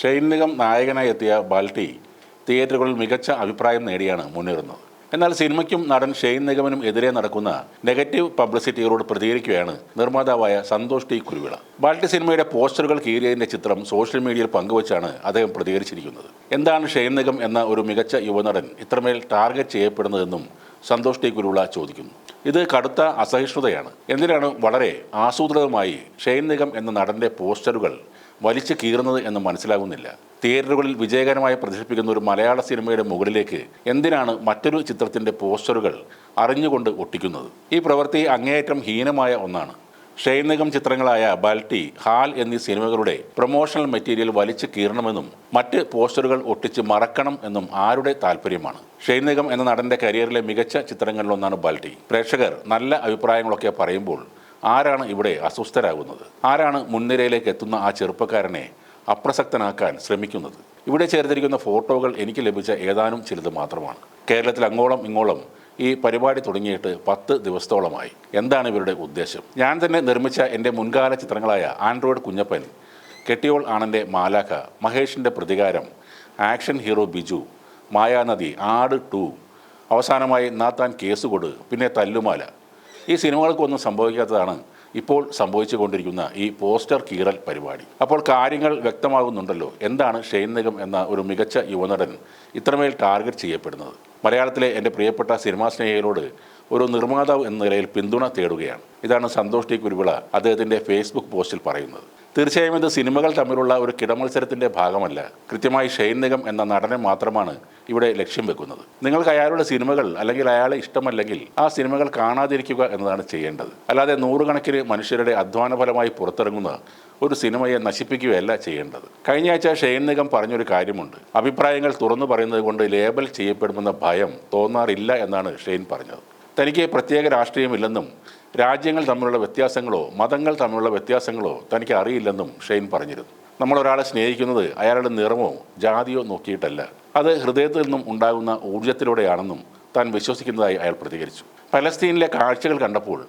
Shane Nigam നായകനായി എത്തിയ ബാൽട്ടി തിയേറ്ററുകളിൽ മികച്ച അഭിപ്രായം നേടിയാണ് മുന്നേറുന്നത്. എന്നാൽ സിനിമയ്ക്കും നടൻ ഷെയ്ൻ നിഗമനും എതിരെ നടക്കുന്ന നെഗറ്റീവ് പബ്ലിസിറ്റികളോട് പ്രതികരിക്കുകയാണ് നിർമ്മാതാവായ സന്തോഷ് ടി കുരുവിള. ബാൽട്ടി സിനിമയുടെ പോസ്റ്ററുകൾ കീറിയതിന്റെ ചിത്രം സോഷ്യൽ മീഡിയയിൽ പങ്കുവച്ചാണ് അദ്ദേഹം പ്രതികരിച്ചിരിക്കുന്നത്. എന്താണ് ഷെയ്ൻ നിഗം എന്ന ഒരു മികച്ച യുവനടൻ ഇത്രമേൽ ടാർഗറ്റ് ചെയ്യപ്പെടുന്നതെന്നും സന്തോഷ് ടി കുരുവിള ചോദിക്കുന്നു. ഇത് കടുത്ത അസഹിഷ്ണുതയാണ്. എന്തിനാണ് വളരെ ആസൂത്രിതമായി ഷെയ്ൻ നിഗം എന്ന നടന്റെ പോസ്റ്ററുകൾ വലിച്ചു കീറുന്നത് എന്ന് മനസ്സിലാകുന്നില്ല. തിയേറ്ററുകളിൽ വിജയകരമായി പ്രദർശിപ്പിക്കുന്ന ഒരു മലയാള സിനിമയുടെ മുകളിലേക്ക് എന്തിനാണ് മറ്റൊരു ചിത്രത്തിന്റെ പോസ്റ്ററുകൾ അറിഞ്ഞുകൊണ്ട് ഒട്ടിക്കുന്നത്? ഈ പ്രവൃത്തി അങ്ങേയറ്റം ഹീനമായ ഒന്നാണ്. ഷൈനികം ചിത്രങ്ങളായ ബാൽട്ടി ഹാൽ എന്നീ സിനിമകളുടെ പ്രൊമോഷണൽ മെറ്റീരിയൽ വലിച്ചു കീറണമെന്നും മറ്റ് പോസ്റ്ററുകൾ ഒട്ടിച്ച് മറക്കണം എന്നും ആരുടെ താല്പര്യമാണ്? ഷൈനികം എന്ന നടന്റെ കരിയറിലെ മികച്ച ചിത്രങ്ങളിലൊന്നാണ് ബാൽട്ടി. പ്രേക്ഷകർ നല്ല അഭിപ്രായങ്ങളൊക്കെ പറയുമ്പോൾ ആരാണ് ഇവിടെ അസ്വസ്ഥരാകുന്നത്? ആരാണ് മുൻനിരയിലേക്ക് എത്തുന്ന ആ ചെറുപ്പക്കാരനെ അപ്രസക്തനാക്കാൻ ശ്രമിക്കുന്നത്? ഇവിടെ ചേർത്തിരിക്കുന്ന ഫോട്ടോകൾ എനിക്ക് ലഭിച്ച ഏതാനും ചിലത് മാത്രമാണ്. കേരളത്തിൽ അങ്ങോളം ഇങ്ങോളം ഈ പരിപാടി തുടങ്ങിയിട്ട് പത്ത് ദിവസത്തോളമായി. എന്താണ് ഇവരുടെ ഉദ്ദേശം? ഞാൻ തന്നെ നിർമ്മിച്ച എന്റെ മുൻകാല ചിത്രങ്ങളായ ആൻഡ്രോയിഡ് കുഞ്ഞപ്പൻ കെട്ടിയോൾ ആണന്റെ മാലാഖ മഹേഷിന്റെ പ്രതികാരം ആക്ഷൻ ഹീറോ ബിജു മായാനദി ആട് ടു അവസാനമായി നാത്താൻ കേസുകൊട് പിന്നെ തല്ലുമാല. ഈ സിനിമകൾക്കൊന്നും സംഭവിക്കാത്തതാണ് ഇപ്പോൾ സംഭവിച്ചുകൊണ്ടിരിക്കുന്ന ഈ പോസ്റ്റർ കീറൽ പരിപാടി. അപ്പോൾ കാര്യങ്ങൾ വ്യക്തമാകുന്നുണ്ടല്ലോ. എന്താണ് ഷെയ്ൻ നിഗം എന്ന ഒരു മികച്ച യുവനടൻ ഇത്രമേൽ ടാർഗറ്റ് ചെയ്യപ്പെടുന്നത്? മലയാളത്തിലെ എന്റെ പ്രിയപ്പെട്ട സിനിമാ സ്നേഹികളോട് ഒരു നിർമ്മാതാവ് എന്ന നിലയിൽ പിന്തുണ തേടുകയാണ്. ഇതാണ് സന്തോഷ് ടി കുരുവിള അദ്ദേഹത്തിന്റെ ഫേസ്ബുക്ക് പോസ്റ്റിൽ പറയുന്നത്. തീർച്ചയായും ഇത് സിനിമകൾ തമ്മിലുള്ള ഒരു കിടമത്സരത്തിന്റെ ഭാഗമല്ല. കൃത്യമായി ഷെയ്ൻ നിഗം എന്ന നടനെ മാത്രമാണ് ഇവിടെ ലക്ഷ്യം വെക്കുന്നത്. നിങ്ങൾക്ക് അയാളുടെ സിനിമകൾ അല്ലെങ്കിൽ അയാളെ ഇഷ്ടമല്ലെങ്കിൽ ആ സിനിമകൾ കാണാതിരിക്കുക എന്നതാണ് ചെയ്യേണ്ടത്. അല്ലാതെ നൂറുകണക്കിന് മനുഷ്യരുടെ അധ്വാന ഫലമായി പുറത്തിറങ്ങുന്ന ഒരു സിനിമയെ നശിപ്പിക്കുകയല്ല ചെയ്യേണ്ടത്. കഴിഞ്ഞ ആഴ്ച ഷെയ്ൻ നിഗം പറഞ്ഞൊരു കാര്യമുണ്ട്. അഭിപ്രായങ്ങൾ തുറന്നു പറയുന്നത് കൊണ്ട് ലേബൽ ചെയ്യപ്പെടുമെന്ന ഭയം തോന്നാറില്ല എന്നാണ് ഷെയ്ൻ പറഞ്ഞത്. തനിക്ക് പ്രത്യേക രാഷ്ട്രീയമില്ലെന്നും രാജ്യങ്ങൾ തമ്മിലുള്ള വ്യത്യാസങ്ങളോ മതങ്ങൾ തമ്മിലുള്ള വ്യത്യാസങ്ങളോ തനിക്ക് അറിയില്ലെന്നും ഷെയ്ൻ പറഞ്ഞിരുന്നു. നമ്മൾ ഒരാളെ സ്നേഹിക്കുന്നത് അയാളുടെ നിറമോ ജാതിയോ നോക്കിയിട്ടല്ല. അത് ഹൃദയത്തിൽ നിന്നും ഉണ്ടാകുന്ന ഊർജത്തിലൂടെയാണെന്നും താൻ വിശ്വസിക്കുന്നതായി അയാൾ പ്രതികരിച്ചു. പലസ്തീനിലെ കാഴ്ചകൾ കണ്ടപ്പോൾ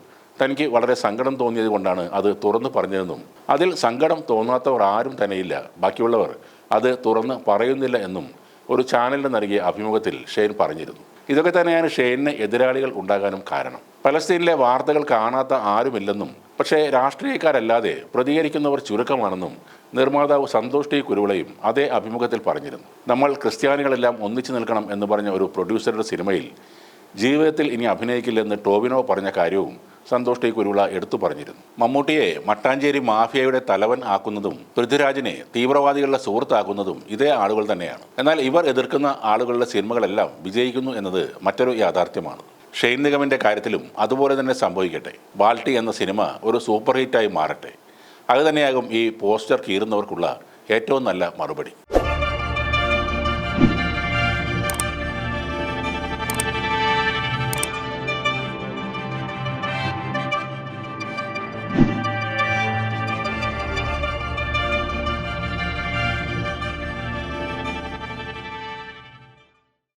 തനിക്ക് വളരെ സങ്കടം തോന്നിയത് കൊണ്ടാണ് അത് തുറന്നു പറഞ്ഞതെന്നും അതിൽ സങ്കടം തോന്നാത്തവർ ആരും തന്നെയില്ല. ബാക്കിയുള്ളവർ അത് തുറന്ന് പറയുന്നില്ല എന്നും ഒരു ചാനലിന് നൽകിയ അഭിമുഖത്തിൽ ഷെയ്ൻ പറഞ്ഞിരുന്നു. ഇതൊക്കെ തന്നെയാണ് ഷെയ്നിന് എതിരാളികൾ ഉണ്ടാകാനും കാരണം. പലസ്തീനിലെ വാർത്തകൾ കാണാത്ത ആരുമില്ലെന്നും പക്ഷേ രാഷ്ട്രീയക്കാരല്ലാതെ പ്രതികരിക്കുന്നവർ ചുരുക്കമാണെന്നും നിർമ്മാതാവ് സന്തോഷ് ടി കുരുവിളയും അതേ അഭിമുഖത്തിൽ പറഞ്ഞിരുന്നു. നമ്മൾ ക്രിസ്ത്യാനികളെല്ലാം ഒന്നിച്ചു നിൽക്കണം എന്ന് പറഞ്ഞ ഒരു പ്രൊഡ്യൂസറുടെ സിനിമയിൽ ജീവിതത്തിൽ ഇനി അഭിനയിക്കില്ലെന്ന് ടോവിനോ പറഞ്ഞ കാര്യവും സന്തോഷ് ടി കുരുള എടുത്തു പറഞ്ഞിരുന്നു. മമ്മൂട്ടിയെ മട്ടാഞ്ചേരി മാഫിയയുടെ തലവൻ ആക്കുന്നതും പൃഥ്വിരാജിനെ തീവ്രവാദികളുടെ സുഹൃത്താക്കുന്നതും ഇതേ ആളുകൾ തന്നെയാണ്. എന്നാൽ ഇവർ എതിർക്കുന്ന ആളുകളുടെ സിനിമകളെല്ലാം വിജയിക്കുന്നു എന്നത് മറ്റൊരു യാഥാർത്ഥ്യമാണ്. ഷെയ്ൻ നിഗമിന്റെ കാര്യത്തിലും അതുപോലെ തന്നെ സംഭവിക്കട്ടെ. ബാൽട്ടി എന്ന സിനിമ ഒരു സൂപ്പർ ഹിറ്റായി മാറട്ടെ അതുതന്നെയാകും ഈ പോസ്റ്റർ കീറുന്നവർക്കുള്ള ഏറ്റവും നല്ല മറുപടി.